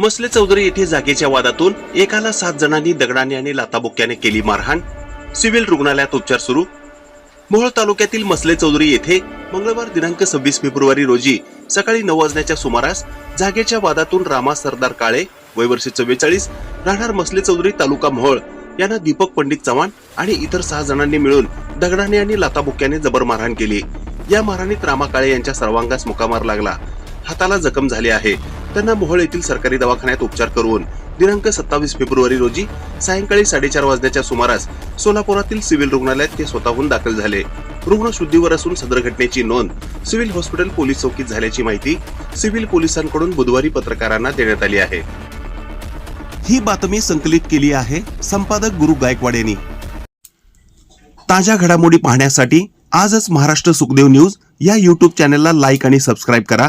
मसले चौधरी येथे जागेच्या वादातून एकाला सात जणांनी दगडाने आणि लाताबुक्याने केली मारहाण. सिव्हिल रुग्णालयात उपचार सुरू. मोहोळ तालुक्यातील मसले चौधरी येथे मंगळवार दिनांक सव्वीस फेब्रुवारी रोजी सकाळी नऊ वाजण्याच्या सुमारास जागेच्या वादातून रामा सरदार काळे वय वर्ष चव्वेचाळीस राहणार मसले चौधरी तालुका मोहोळ यांना दीपक पंडित चव्हाण आणि इतर सहा जणांनी मिळून दगडाने आणि लाताबुक्याने जबर मारहाण केली. या मारहाणीत रामा काळे यांच्या सर्वांगास मुकामार लागला. हाताला जखम झाली आहे. त्यांना मोहोळ येथील सरकारी दवाखान्यात उपचार करून दिनांक सत्तावीस फेब्रुवारी रोजी सायंकाळी साडेचार वाजण्याच्या सुमारास सोलापुरातील सिव्हिल रुग्णालयात ते स्वतःहून दाखल झाले. रुग्ण शुद्धीवर असून सदर घटनेची नोंद सिव्हिल हॉस्पिटल पोलीस चौकीत झाल्याची माहिती सिव्हिल पोलिसांकडून बुधवारी पत्रकारांना देण्यात आली आहे. ही बातमी संकलित केली आहे संपादक गुरु गायकवाड यांनी. ताज्या घडामोडी पाहण्यासाठी आजच महाराष्ट्र सुखदेव न्यूज या युट्यूब चॅनलला लाईक आणि सबस्क्राईब करा.